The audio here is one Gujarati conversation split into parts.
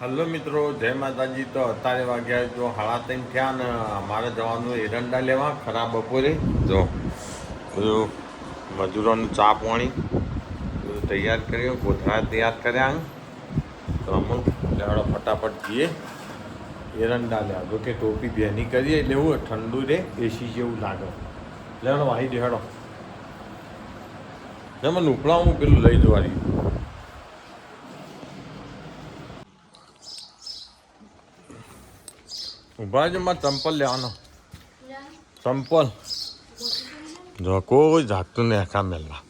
હલો મિત્રો, જય માતાજી. તો અત્યારે વાગ્યા જો હાળા ત્રણ થયા ને અમારે જવાનું એરંડા લેવા, ખરા બપોરે. જો બધું મજૂરોનું ચા પાણી બધું તૈયાર કર્યો કોથળા તૈયાર કર્યા તો અમુક લેવાડો ફટાફટ જઈએ, એરંડા લેવા. જો કે ટોપી બેની કરીએ એટલે એવું ઠંડુ રે એસી જેવું લાગે. લેવાડો, વાહી દેહાડો મને હું પેલું લઈ જવાની ઊભા મારે ચંપલ લેવાનો. ચંપલ. જો કોઈ જાગતું નહીં આખા મેલમાં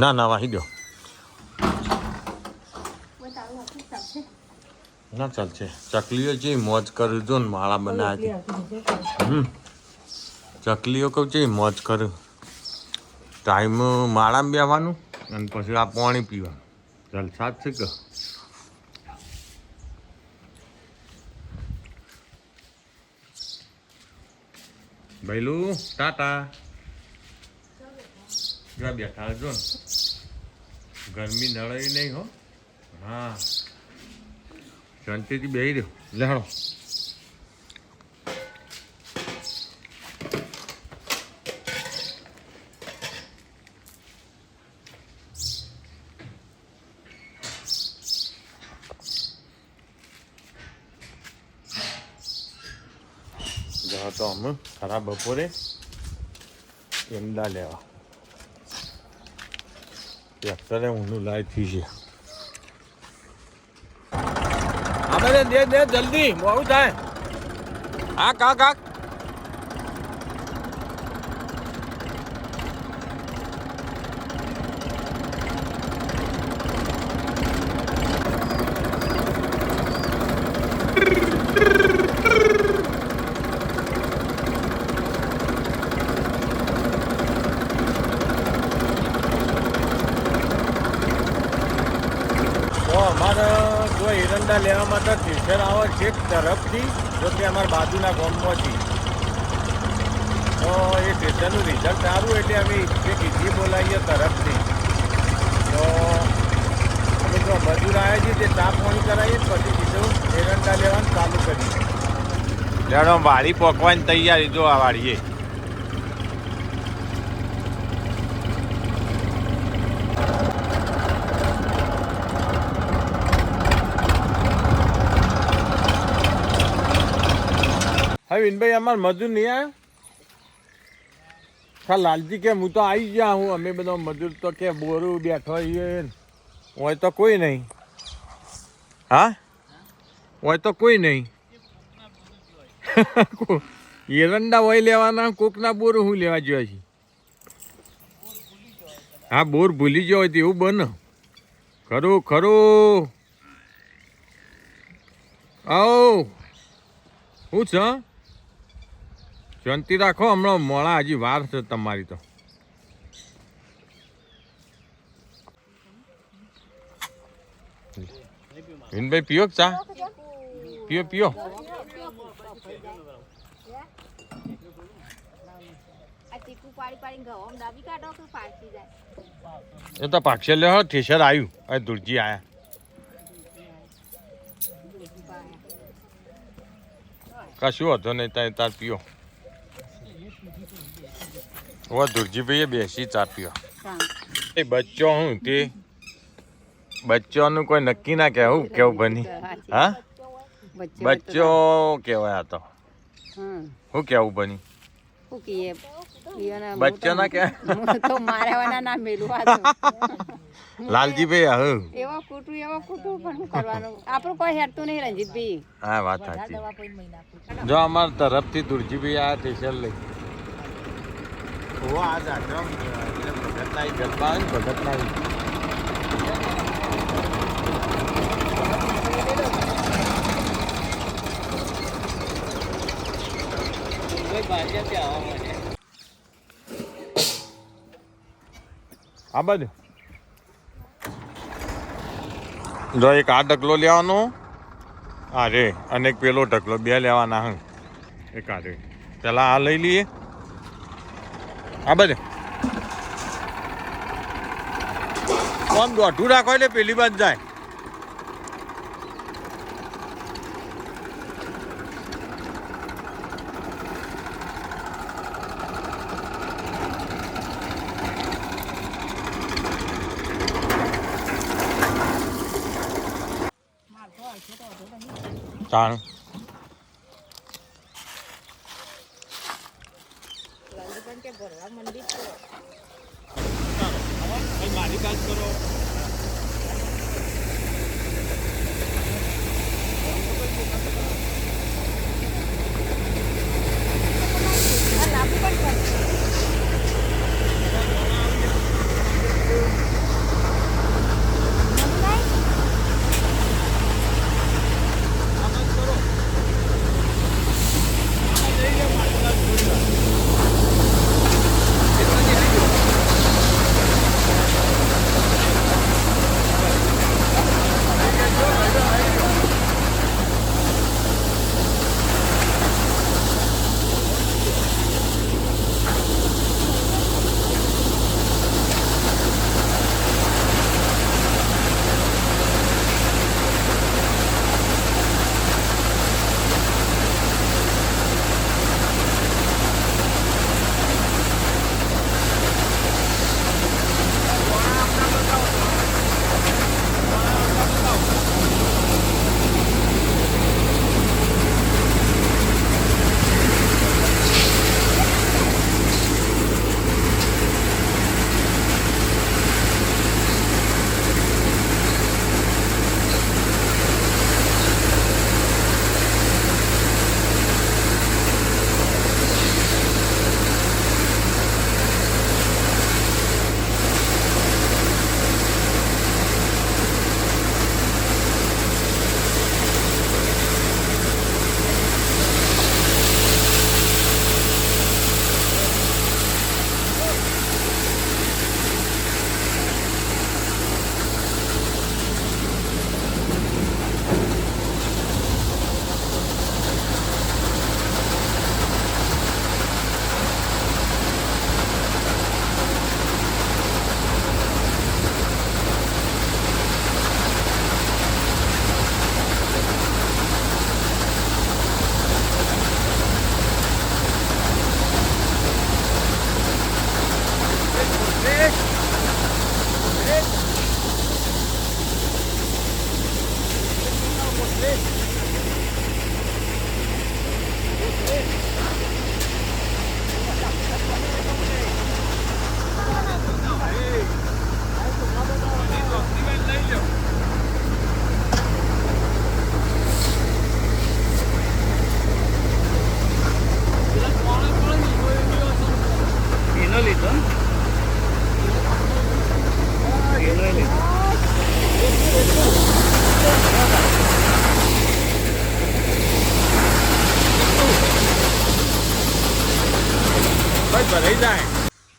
ના ના વાહી દો. ના ચાલશે. ચકલીઓ છે મોજ કરું જો ને માળા બનાવી હમ. ચકલીઓ કહું છે મોજ કરું ટાઈમ માળામાં બેવાનું અને પછી આ પાણી પીવાનું. જલસા જ છે કે? ભૈલું ટાટા. જો બેઠા જો ગરમી નળાઈ નહીં હો. હા. શાંતિથી બેસી રહ્યો. લેહાડો જવા તો અમે ખરા બપોરે એમદા લેવા. અત્યારે ઊંડું લાય થઈ છે. આપણે દે દે, જલ્દી, મોડું થાય. હા કા કા તો અમારે જો એરંડા લેવા માટે છે તરફથી, જો કે અમારા બાજુના ગામમાંથી. તો એ સ્ટેશનનું રિઝલ્ટ સારું એટલે અમે એક ઇઝી બોલાવીએ તરફથી. તો અમે તો મજૂર આવ્યા છીએ તે ચા પાણી કરાવીએ પછી બીજું એરંડા લેવાનું ચાલુ કરીએ. જાણો, વાડી પોકવાની તૈયારી જો આ વાડીએ. હા વિનભાઈ અમારે મજૂર નહીં આવ્યો હા લાલજી કે હું તો આવી ગયા હું અમે બધા મજૂર તો કે બોરું બેઠો હોય તો કોઈ નહીં હા હોય તો કોઈ નહીં એરંડા હોય લેવાના કોકના બોર હું લેવા જોયા છે હા બોર ભૂલી ગયો હોય એવું બને ખરું ખરું આવો શું છે શાંતિ રાખો હમણાં મોડા હજી વાર છે તમારી તો. વિનભાઈ પીઓ ચા? પીઓ પીઓ. એ તો પાક્ષે લે ઠેસર આવ્યું આ દુરજી આયા. કશું હતો નહીં ત્યાં તાર પીઓ. ઓ દુરજીભાઈએ બેસી ચાપ્યો એ બચ્ચો હું તે? બચ્ચોનું કોઈ નક્કી ના કહેવું કેવું બની? હા? બચ્ચો કહેવાય તો. શું કેવું બની? બચ્ચો ના કે? હું તો મારવાના ના મેલું લાલજીભાઈ હા. એવા કૂટું એવા કૂટું પણ શું કરવાનું? આપણું કોઈ હેરતું નહીં રંજીતભાઈ હા વાત સાચી. જો અમાર તરફથી દુરજીભાઈ આ સ્ટેશન લઈ. ના ગરબા આવે ને ભગત આ બાજુ. જો એક આ ઢગલો લેવાનો, આ રે, અને એક પેલો ઢગલો, બે લેવાના હં. એક આ રે. પેલા આ લઈ લઈએ. આ બધે આમ દોઢું રાખો એટલે પેલી બાજ જાય. ચાલ.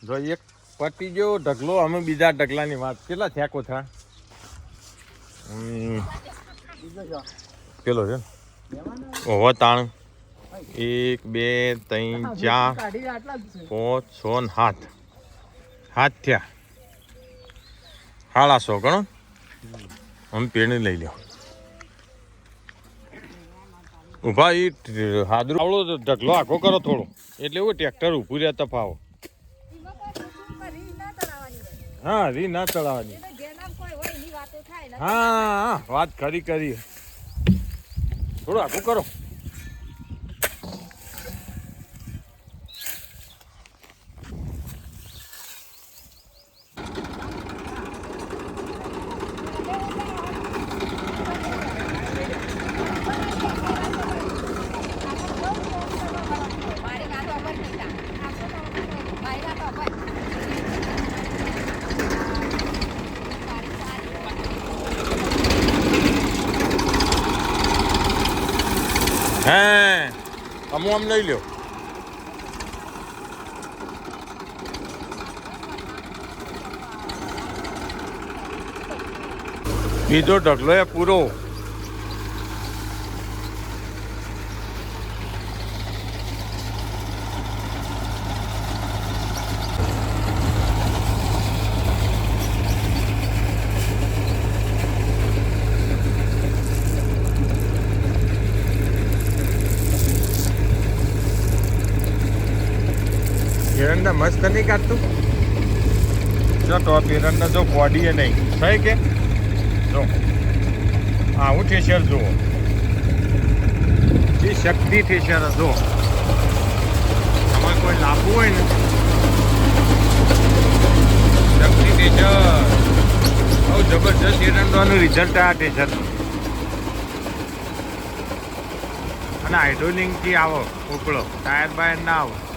જો એક પટી ગયો ઢગલો, અમે બીજા ઢગલાની વાત. કેટલા થયા કોથળા પેલો છે ઓહો, તાણ. એક, બે, ત્રણ, ચાર, પાંચ, છ ને સાત. સાત થયા. હાલા સો ગણો. અમે પેણી લઈ લ્યો. ઊભા એ હાદરું આવડો ઢગલો આખો કરો થોડો. એટલે એવું ટ્રેક્ટર ઊભું રહ્યા તફાવો એમાં કોઈ કુટુંબમાં રીલ ના તળાવવાની હોય. હા રી ના ચડાવવાની. હા હા વાત ખરી કરી. થોડું આખું કરો મારી વાતો અમર નહીં થાય. મારી વાતો અમર. મારી સારી. હે અમુ આમ લઈ લ્યો. બીજો ઢગલો એ પૂરો. એરંડા મસ્ત નહીં કાઢતું જો ટોપ એરંડા જો બોડી એ નહીં. થઈ કે? જો. આવું ઠેસર જુઓ. જે શક્તિ ઠેસર જુઓ. તમારે કોઈ લાવવું હોય ને? શક્તિ ઠેસર બહુ જબરજસ્ત એરંડાનું રિઝલ્ટ આ ઠેસર અને હાઇડ્રોલિંગથી આવો ઉપડો ટાયર બાયર ના આવો.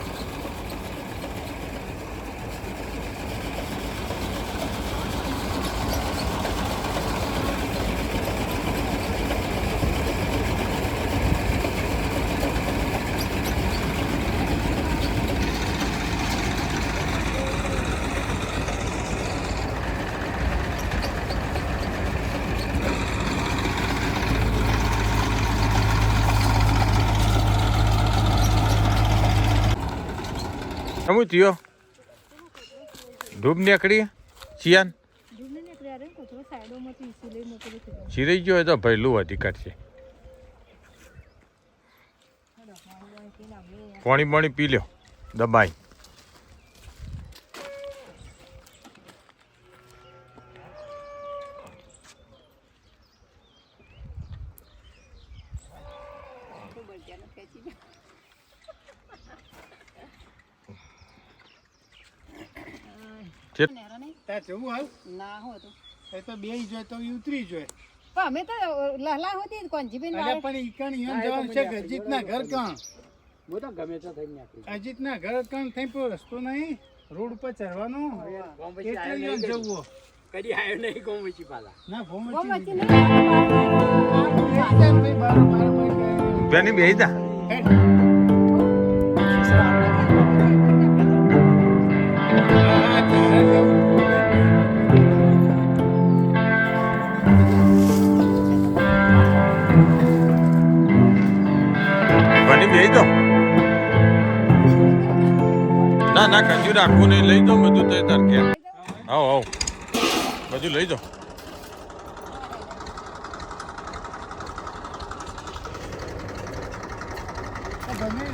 શું થયો ધૂપ નીકળી ચિયાન ચીરાઈ ગયો તો ભયલું અધિકાર છે પાણી પાણી પી લ્યો દબાઈ તાર જવું હાલ? ના હો તો એ તો બે જોય તો ઈ ઉતરી જોય. પણ અમે તો લહલા હોતી અરે પણ ઈકણ ઈયન જવાનું છે કે અજીતના ઘર કણ? હું તો ગમે તો થઈ નાખી ઘર કણ થઈ રસ્તો નહીં? રોડ ઉપર ચડવાનો એટલે જવું કદી. આવ્યો નહીં ના બહુ નહીં. બેની બેહી જા. બેહી દો ના ના કજુ રાખવું નહીં લઈ દો બધું તો તાર કે આવો આવો. બધું લઈ દો ગમે